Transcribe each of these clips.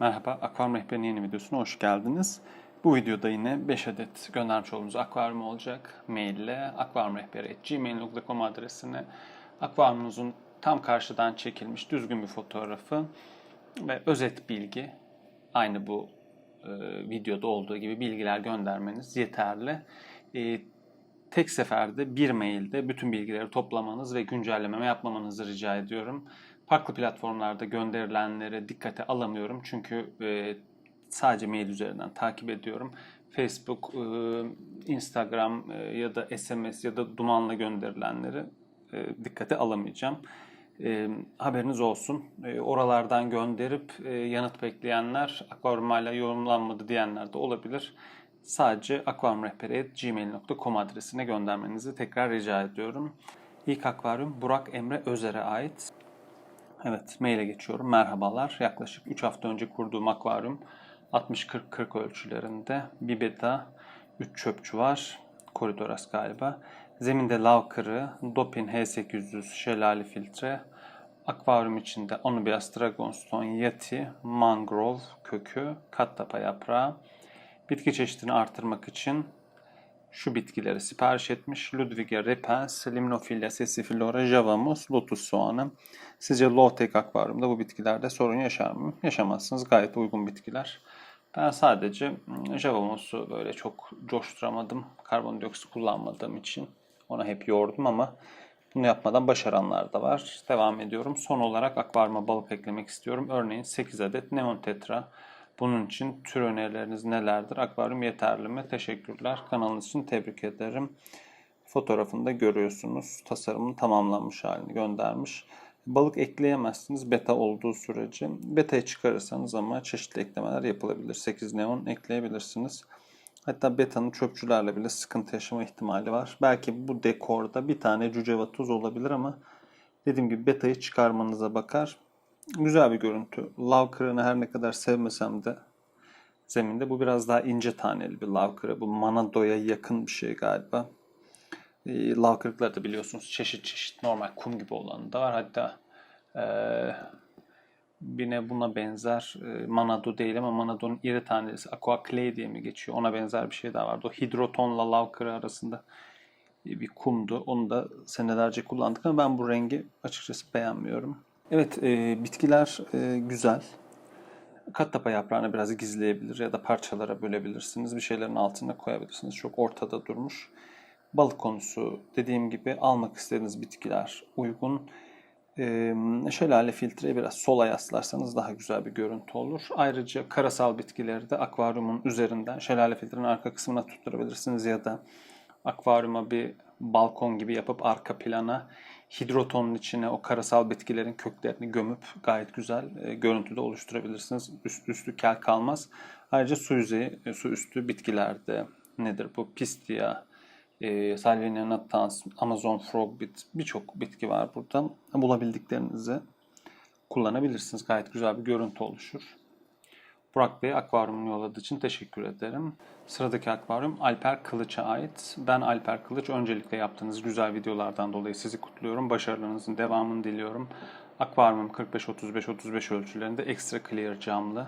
Merhaba, Akvaryum Rehberi'nin yeni videosuna hoş geldiniz. Bu videoda yine 5 adet göndermiş olduğumuz akvaryum olacak. Mail ile akvaryumrehberi.gmail.com adresine akvaryumunuzun tam karşıdan çekilmiş düzgün bir fotoğrafı ve özet bilgi aynı bu e, videoda olduğu gibi bilgiler göndermeniz yeterli. E, tek seferde bir mailde bütün bilgileri toplamanız ve güncelleme yapmamanızı rica ediyorum. Farklı platformlarda gönderilenleri dikkate alamıyorum çünkü e, sadece mail üzerinden takip ediyorum. Facebook, e, Instagram e, ya da SMS ya da dumanla gönderilenleri e, dikkate alamayacağım. E, haberiniz olsun. E, oralardan gönderip e, yanıt bekleyenler akvaryum yorumlanmadı diyenler de olabilir. Sadece akvaryumrehberi.gmail.com adresine göndermenizi tekrar rica ediyorum. İlk akvaryum Burak Emre Özer'e ait. Evet, maile geçiyorum. Merhabalar. Yaklaşık 3 hafta önce kurduğum akvaryum 60-40-40 ölçülerinde. Bir beta, 3 çöpçü var. Koridoras galiba. Zeminde lav kırığı, Dopin H800 şelale filtre, akvaryum içinde Anubias Dragonstone Yeti, Mangrove kökü, kattapa yaprağı. Bitki çeşidini artırmak için şu bitkileri sipariş etmiş. Ludwigia repens, Limnophilia sessiflora, Javamus, lotus soğanı. Sizce low-tech akvaryumda bu bitkilerde sorun yaşar mı? Yaşamazsınız. Gayet uygun bitkiler. Ben sadece hmm, Javamus'u böyle çok coşturamadım. Karbondioksit kullanmadığım için ona hep yordum ama bunu yapmadan başaranlar da var. Devam ediyorum. Son olarak akvaryuma balık eklemek istiyorum. Örneğin 8 adet neon tetra. Bunun için tür önerileriniz nelerdir? Akvaryum yeterli mi? Teşekkürler. Kanalınız için tebrik ederim. Fotoğrafında görüyorsunuz. Tasarımın tamamlanmış halini göndermiş. Balık ekleyemezsiniz beta olduğu sürece. Beta'yı çıkarırsanız ama çeşitli eklemeler yapılabilir. 8 neon ekleyebilirsiniz. Hatta beta'nın çöpçülerle bile sıkıntı yaşama ihtimali var. Belki bu dekorda bir tane cüceva tuz olabilir ama dediğim gibi beta'yı çıkarmanıza bakar. Güzel bir görüntü. Lav her ne kadar sevmesem de zeminde bu biraz daha ince taneli bir lav. Bu Manado'ya yakın bir şey galiba. E, lav kırıkları da biliyorsunuz çeşit çeşit normal kum gibi olanı da var. Hatta e, yine buna benzer e, Manado değil ama Manado'nun iri tanesi Aqua Clay diye mi geçiyor? Ona benzer bir şey daha vardı. O hidrotonla lav kırığı arasında bir kumdu. Onu da senelerce kullandık ama ben bu rengi açıkçası beğenmiyorum. Evet, e, bitkiler e, güzel. Kattapa yaprağını biraz gizleyebilir ya da parçalara bölebilirsiniz. Bir şeylerin altına koyabilirsiniz. Çok ortada durmuş. Balık konusu dediğim gibi almak istediğiniz bitkiler uygun. E, şelale filtreye biraz sola yaslarsanız daha güzel bir görüntü olur. Ayrıca karasal bitkileri de akvaryumun üzerinden şelale filtrenin arka kısmına tutturabilirsiniz ya da akvaryuma bir balkon gibi yapıp arka plana hidrotonun içine o karasal bitkilerin köklerini gömüp gayet güzel e, görüntüde oluşturabilirsiniz. Üst, üstü kel kalmaz. Ayrıca su yüzeyi, e, su üstü bitkilerde nedir bu? Pistia, e, Salvinia natans, Amazon frogbit birçok bitki var burada. Bulabildiklerinizi kullanabilirsiniz. Gayet güzel bir görüntü oluşur. Burak Bey akvaryumu yolladığı için teşekkür ederim. Sıradaki akvaryum Alper Kılıç'a ait. Ben Alper Kılıç. Öncelikle yaptığınız güzel videolardan dolayı sizi kutluyorum. Başarılarınızın devamını diliyorum. Akvaryumum 45-35-35 ölçülerinde extra clear camlı.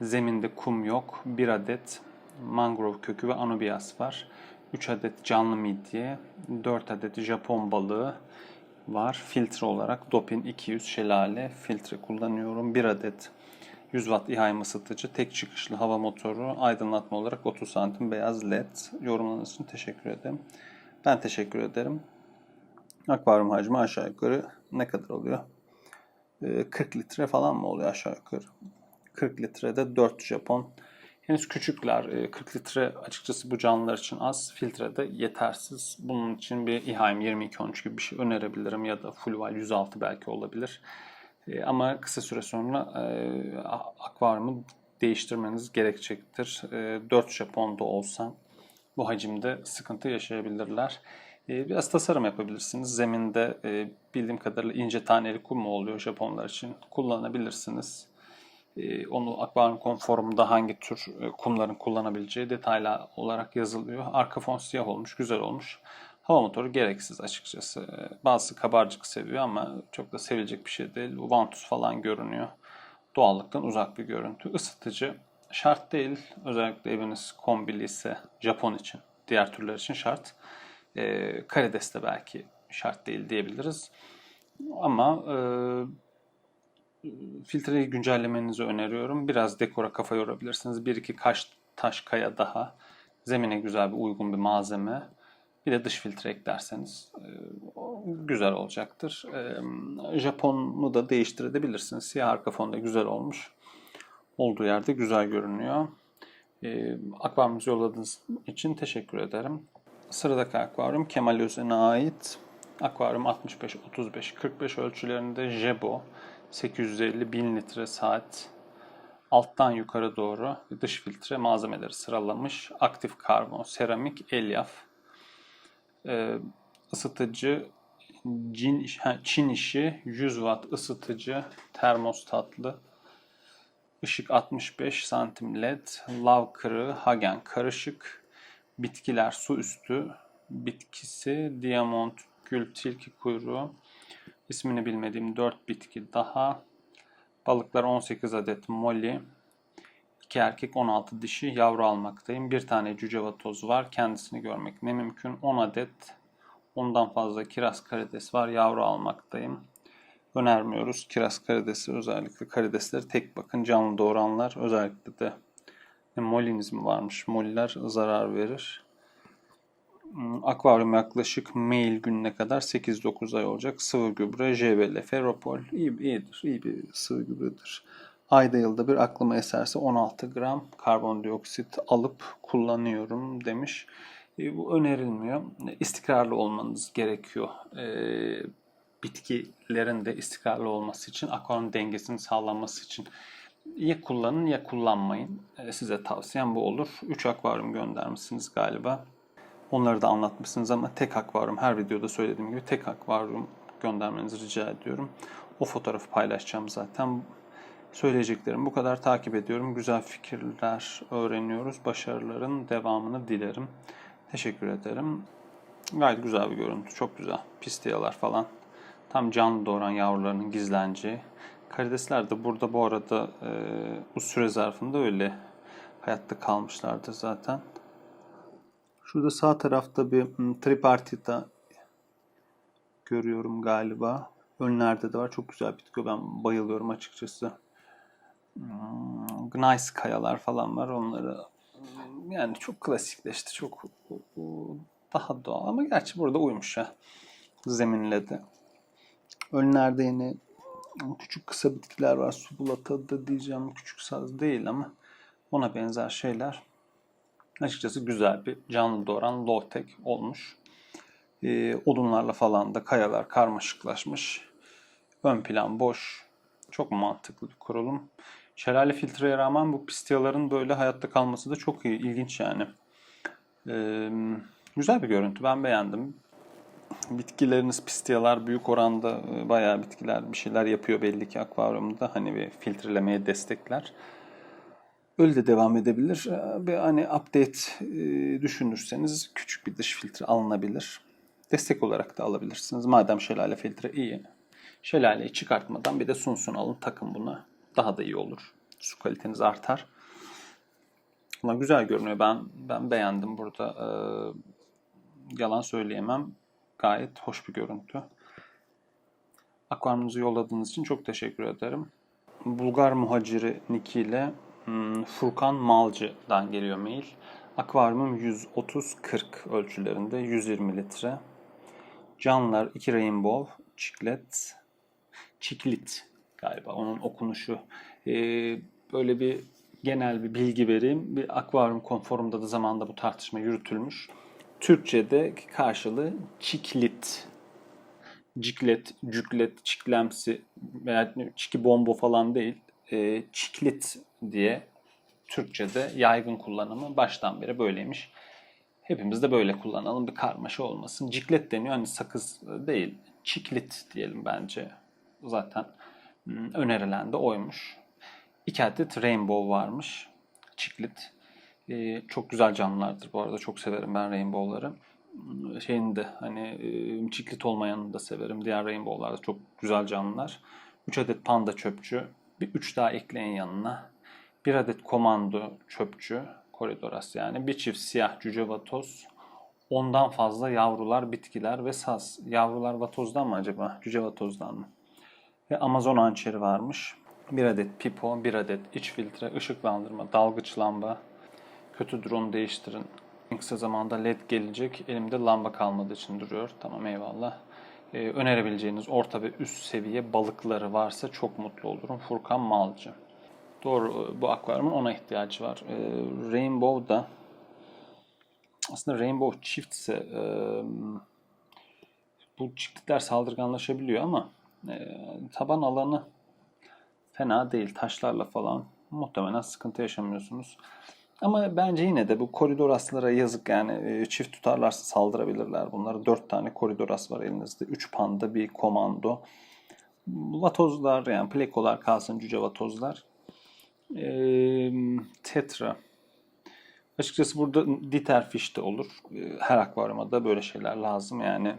Zeminde kum yok. 1 adet mangrove kökü ve anubias var. 3 adet canlı midye, 4 adet Japon balığı var. Filtre olarak Dopin 200 şelale filtre kullanıyorum. 1 adet 100 watt İHM ısıtıcı, tek çıkışlı hava motoru, aydınlatma olarak 30 santim beyaz led. Yorumlarınız için teşekkür ederim. Ben teşekkür ederim. Akvaryum hacmi aşağı yukarı ne kadar oluyor? Ee, 40 litre falan mı oluyor aşağı yukarı? 40 litrede 4 Japon. Henüz küçükler. Ee, 40 litre açıkçası bu canlılar için az. Filtrede yetersiz. Bunun için bir İHM 2213 gibi bir şey önerebilirim ya da full val 106 belki olabilir. E, ama kısa süre sonra e, akvaryumu değiştirmeniz gerekecektir. E, 4 Japon'da olsa bu hacimde sıkıntı yaşayabilirler. E, biraz tasarım yapabilirsiniz. Zeminde e, bildiğim kadarıyla ince taneli kum oluyor Japonlar için. Kullanabilirsiniz. E, onu akvaryum konforumda hangi tür e, kumların kullanabileceği detaylı olarak yazılıyor. Arka fon siyah olmuş, güzel olmuş. Hava motoru gereksiz açıkçası. Bazısı kabarcık seviyor ama çok da sevilecek bir şey değil. Vantus falan görünüyor. doğallıktan uzak bir görüntü. Isıtıcı şart değil. Özellikle eviniz kombili ise Japon için, diğer türler için şart. E, karides de belki şart değil diyebiliriz. Ama e, filtreyi güncellemenizi öneriyorum. Biraz dekora kafa yorabilirsiniz. Bir iki kaş, taş kaya daha. Zemine güzel bir uygun bir malzeme. Bir de dış filtre eklerseniz e, güzel olacaktır. E, Japon'u da değiştirebilirsiniz. Siyah arka fonda güzel olmuş. Olduğu yerde güzel görünüyor. E, akvaryumuzu yolladığınız için teşekkür ederim. Sıradaki akvaryum Kemal Özen'e ait. Akvaryum 65-35-45 ölçülerinde Jebo 850 1000 litre saat alttan yukarı doğru dış filtre malzemeleri sıralamış. Aktif karbon, seramik, elyaf. Ee, ısıtıcı ha, Çin işi 100 watt ısıtıcı termostatlı ışık 65 santim led lav kırığı hagen karışık bitkiler su üstü bitkisi diamond gül tilki kuyruğu ismini bilmediğim 4 bitki daha balıklar 18 adet molly 2 erkek 16 dişi yavru almaktayım. Bir tane cücevatoz var. Kendisini görmek ne mümkün. 10 adet ondan fazla kiraz karides var. Yavru almaktayım. Önermiyoruz. Kiraz karidesi özellikle karidesleri tek bakın canlı doğuranlar özellikle de moliniz mi varmış? Moliler zarar verir. Hmm, Akvaryum yaklaşık mail gününe kadar 8-9 ay olacak. Sıvı gübre, JBL, Ferropol iyi, iyidir. iyi bir sıvı gübredir. Ayda yılda bir aklıma eserse 16 gram karbondioksit alıp kullanıyorum demiş. E, bu önerilmiyor. İstikrarlı olmanız gerekiyor. E, bitkilerin de istikrarlı olması için, akvaryum dengesinin sağlanması için ya kullanın ya kullanmayın. E, size tavsiyem bu olur. 3 akvaryum göndermişsiniz galiba. Onları da anlatmışsınız ama tek akvaryum her videoda söylediğim gibi tek akvaryum göndermenizi rica ediyorum. O fotoğrafı paylaşacağım zaten. Söyleyeceklerim bu kadar takip ediyorum. Güzel fikirler öğreniyoruz. Başarıların devamını dilerim. Teşekkür ederim. Gayet güzel bir görüntü. Çok güzel. Pistiyalar falan. Tam canlı doğuran yavrularının gizleneceği. Karidesler de burada bu arada e, bu süre zarfında öyle hayatta kalmışlardı zaten. Şurada sağ tarafta bir hmm, tripartita görüyorum galiba. Önlerde de var. Çok güzel bitki. Ben bayılıyorum açıkçası. Hmm, Gneiss kayalar falan var. Onları hmm, yani çok klasikleşti. Çok daha doğal ama gerçi burada uymuş ya. Zeminle de. Önlerde yine küçük kısa bitkiler var. Subulata da diyeceğim küçük saz değil ama ona benzer şeyler. Açıkçası güzel bir canlı doğuran low tech olmuş. Ee, odunlarla falan da kayalar karmaşıklaşmış. Ön plan boş. Çok mantıklı bir kurulum. Şelale filtreye rağmen bu pistiyaların böyle hayatta kalması da çok iyi, ilginç yani. Ee, güzel bir görüntü. Ben beğendim. Bitkileriniz pistiyalar büyük oranda e, bayağı bitkiler bir şeyler yapıyor belli ki akvaryumda. Hani bir filtrelemeye destekler. Öyle de devam edebilir. Bir hani update e, düşünürseniz küçük bir dış filtre alınabilir. Destek olarak da alabilirsiniz. Madem şelale filtre iyi. Şelaleyi çıkartmadan bir de sunsun alın takın buna. Daha da iyi olur. Su kaliteniz artar. Ama güzel görünüyor. Ben ben beğendim burada. Ee, yalan söyleyemem. Gayet hoş bir görüntü. Akvaryumunuzu yolladığınız için çok teşekkür ederim. Bulgar muhaciri Niki ile Furkan Malcı'dan geliyor mail. Akvaryumum 130-40 ölçülerinde 120 litre. Canlılar 2 rainbow, çiklet, çiklit galiba onun okunuşu. Ee, böyle bir genel bir bilgi vereyim. Bir akvaryum konforumda da zamanda bu tartışma yürütülmüş. Türkçe'de karşılığı çiklit. Ciklet, cüklet, çiklemsi veya çiki bombo falan değil. E, çiklit diye Türkçe'de yaygın kullanımı baştan beri böyleymiş. Hepimiz de böyle kullanalım bir karmaşa olmasın. Ciklet deniyor hani sakız değil. Çiklit diyelim bence. Zaten hmm, önerilen de oymuş. İki adet rainbow varmış. Çiklit. Ee, çok güzel canlılardır bu arada. Çok severim ben rainbow'ları. Hmm, Şeyini de hani e, çiklit olmayanını da severim. Diğer rainbow'lar da çok güzel canlılar. 3 adet panda çöpçü. Bir 3 daha ekleyin yanına. Bir adet komando çöpçü, koridoras yani. Bir çift siyah cüce vatoz. Ondan fazla yavrular, bitkiler ve saz. Yavrular vatozdan mı acaba? Cüce vatozdan mı? Ve Amazon hançeri varmış. Bir adet pipo, bir adet iç filtre, ışıklandırma, dalgıç lamba. Kötü drone değiştirin. En kısa zamanda led gelecek. Elimde lamba kalmadığı için duruyor. Tamam eyvallah. Ee, önerebileceğiniz orta ve üst seviye balıkları varsa çok mutlu olurum. Furkan Malcı. Doğru bu akvaryumun ona ihtiyacı var. Ee, Rainbow'da aslında Rainbow çiftse e, bu çiftlikler saldırganlaşabiliyor ama e, taban alanı fena değil. Taşlarla falan muhtemelen sıkıntı yaşamıyorsunuz. Ama bence yine de bu koridoraslara yazık yani e, çift tutarlarsa saldırabilirler bunları. Dört tane koridoras var elinizde. Üç panda bir komando. Vatozlar yani plekolar kalsın cüce vatozlar. Ee, tetra. Açıkçası burada diterfish de olur. Ee, Her akvaryuma da böyle şeyler lazım yani.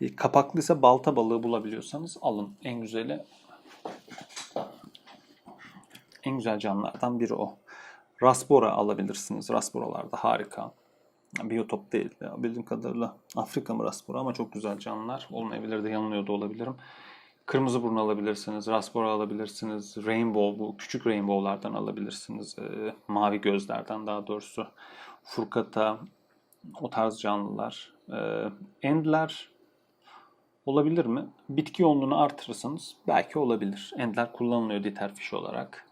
E, Kapaklıysa balta balığı bulabiliyorsanız alın. En güzeli en güzel canlılardan biri o. Rasbora alabilirsiniz. Rasboralar da harika. Biyotop değil. Ya. Bildiğim kadarıyla Afrika mı Rasbora ama çok güzel canlılar. Olmayabilir de yanılıyor da olabilirim. Kırmızı burun alabilirsiniz. Rasbora alabilirsiniz. Rainbow bu küçük rainbowlardan alabilirsiniz. Ee, mavi gözlerden daha doğrusu. Furkata o tarz canlılar. Ee, endler olabilir mi? Bitki yoğunluğunu artırırsanız belki olabilir. Endler kullanılıyor diterfiş olarak.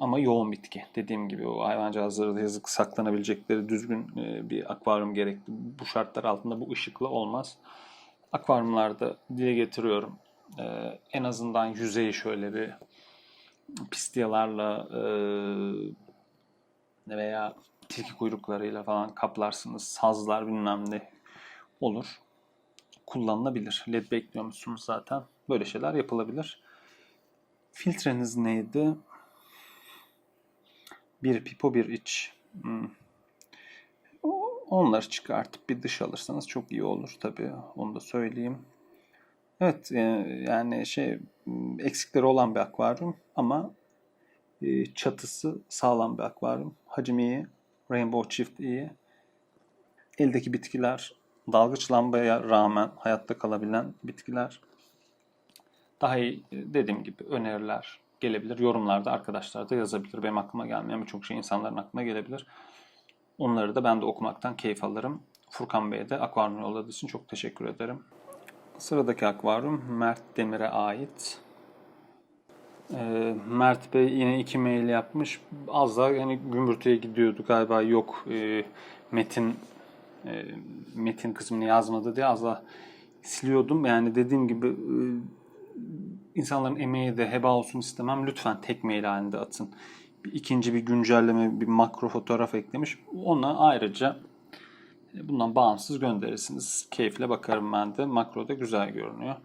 Ama yoğun bitki. Dediğim gibi o hayvancağızlara da yazık saklanabilecekleri düzgün e, bir akvaryum gerekli. Bu şartlar altında bu ışıkla olmaz. Akvaryumlarda dile getiriyorum. Ee, en azından yüzeyi şöyle bir pistiyalarla e, veya tilki kuyruklarıyla falan kaplarsınız. Sazlar bilmem ne olur. Kullanılabilir. LED bekliyor musunuz zaten? Böyle şeyler yapılabilir. Filtreniz neydi? Bir pipo bir iç. Hmm. Onları çıkartıp bir dış alırsanız çok iyi olur tabii. Onu da söyleyeyim. Evet e, yani şey m, eksikleri olan bir akvaryum ama e, çatısı sağlam bir akvaryum. Hacmi iyi. Rainbow çift iyi. Eldeki bitkiler dalgıç lambaya rağmen hayatta kalabilen bitkiler. Daha iyi dediğim gibi öneriler gelebilir. Yorumlarda arkadaşlar da yazabilir. Benim aklıma gelmeyen birçok şey insanların aklına gelebilir. Onları da ben de okumaktan keyif alırım. Furkan Bey'e de akvaryum yolladığı için çok teşekkür ederim. Sıradaki akvaryum Mert Demir'e ait. Ee, Mert Bey yine iki mail yapmış. Az daha yani gümbürtüye gidiyordu galiba yok e, metin e, metin kısmını yazmadı diye az daha siliyordum. Yani dediğim gibi e, insanların emeği de heba olsun istemem. Lütfen tek mail halinde atın. Bir ikinci bir güncelleme, bir makro fotoğraf eklemiş. Ona ayrıca e, bundan bağımsız gönderirsiniz. Keyifle bakarım ben de. Makroda güzel görünüyor.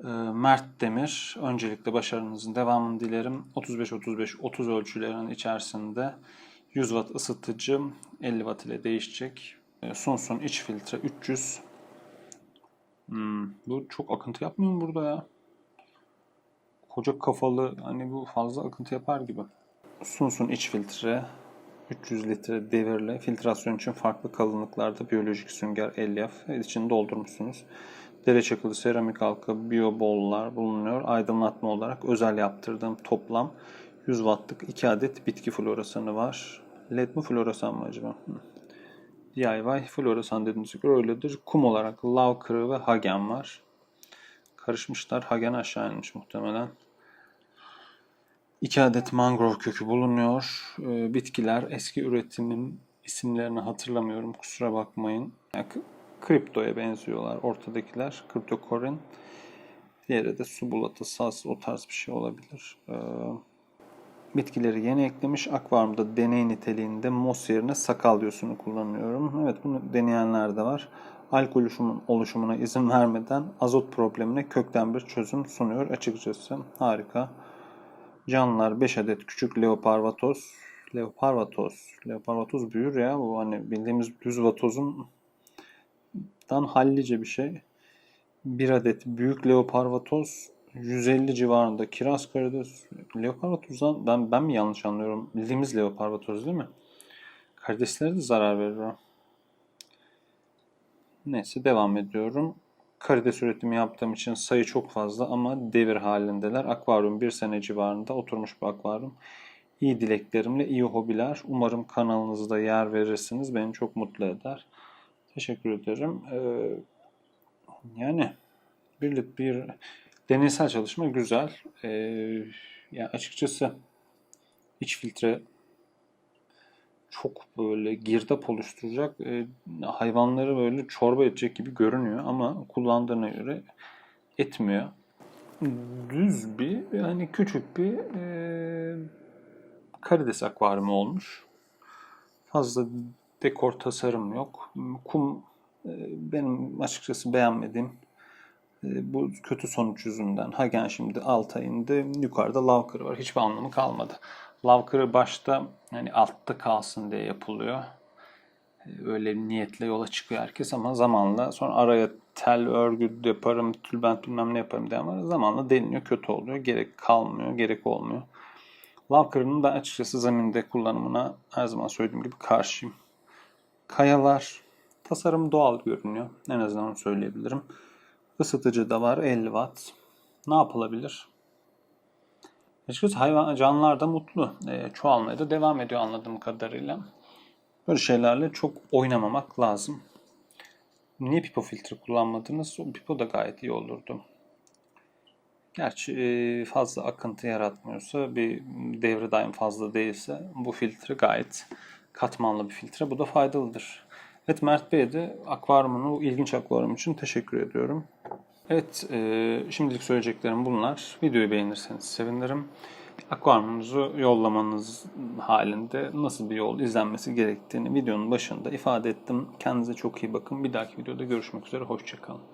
Ee, Mert Demir, öncelikle başarınızın devamını dilerim. 35-35-30 ölçülerinin içerisinde 100 watt ısıtıcı 50 watt ile değişecek. Ee, Sunsun iç filtre 300. Hmm, bu çok akıntı yapmıyor mu burada ya? Koca kafalı hani bu fazla akıntı yapar gibi. Sunsun iç filtre 300 litre devirle filtrasyon için farklı kalınlıklarda biyolojik sünger elyaf için doldurmuşsunuz. Dere çakılı seramik halka biyobollar bulunuyor. Aydınlatma olarak özel yaptırdığım toplam 100 wattlık 2 adet bitki floresanı var. LED mi floresan mı acaba? Hı. DIY floresan dediğiniz göre öyledir. Kum olarak lav kırığı ve hagen var. Karışmışlar. Hagen aşağı inmiş muhtemelen. 2 adet mangrove kökü bulunuyor. Ee, bitkiler eski üretimin isimlerini hatırlamıyorum. Kusura bakmayın. Yani kriptoya benziyorlar ortadakiler. Kriptokorin. Diğeri de su bulatı, sas o tarz bir şey olabilir. Ee, bitkileri yeni eklemiş. Akvaryumda deney niteliğinde mos yerine sakal yosunu kullanıyorum. Evet bunu deneyenler de var. Alkol oluşumun- oluşumuna izin vermeden azot problemine kökten bir çözüm sunuyor açıkçası. Harika. Canlılar 5 adet küçük leoparvatoz. Leoparvatoz. Leoparvatoz büyür ya. Bu hani bildiğimiz düz vatozun dan hallice bir şey. Bir adet büyük leoparvatoz 150 civarında kiraz karides, leoparbatozdan ben ben mi yanlış anlıyorum? Bildiğimiz leoparbatoz değil mi? Karideslere de zarar verir o. Neyse devam ediyorum. Karides üretimi yaptığım için sayı çok fazla ama devir halindeler. Akvaryum bir sene civarında oturmuş bir akvaryum. İyi dileklerimle iyi hobiler. Umarım kanalınızda yer verirsiniz. Beni çok mutlu eder. Teşekkür ederim. Ee, yani bir, bir deneysel çalışma güzel. Ee, yani açıkçası iç filtre çok böyle girdap oluşturacak e, hayvanları böyle çorba edecek gibi görünüyor ama kullandığına göre etmiyor. Düz bir yani küçük bir e, karides akvaryumu olmuş. Fazla dekor tasarım yok. Kum e, benim açıkçası beğenmediğim e, bu kötü sonuç yüzünden Hagen şimdi alta indi. Yukarıda Lavkır var. Hiçbir anlamı kalmadı. Lavkır'ı başta hani altta kalsın diye yapılıyor. E, Öyle niyetle yola çıkıyor herkes ama zamanla sonra araya tel örgü yaparım, tülbent bilmem ne yaparım diye ama zamanla deliniyor, kötü oluyor. Gerek kalmıyor, gerek olmuyor. Lavkır'ın ben açıkçası zeminde kullanımına her zaman söylediğim gibi karşıyım. Kayalar, tasarım doğal görünüyor. En azından onu söyleyebilirim. Isıtıcı da var 50 watt. Ne yapılabilir? Açıkçası hayvan canlılar da mutlu. E, çoğalmaya da devam ediyor anladığım kadarıyla. Böyle şeylerle çok oynamamak lazım. Niye pipo filtre kullanmadınız? Pipo da gayet iyi olurdu. Gerçi e, fazla akıntı yaratmıyorsa, bir devre daim fazla değilse bu filtre gayet katmanlı bir filtre. Bu da faydalıdır. Evet Mert Bey'e de akvaryumunu, ilginç akvaryum için teşekkür ediyorum. Evet, e, şimdilik söyleyeceklerim bunlar. Videoyu beğenirseniz sevinirim. Akvaryumunuzu yollamanız halinde nasıl bir yol izlenmesi gerektiğini videonun başında ifade ettim. Kendinize çok iyi bakın. Bir dahaki videoda görüşmek üzere. Hoşçakalın.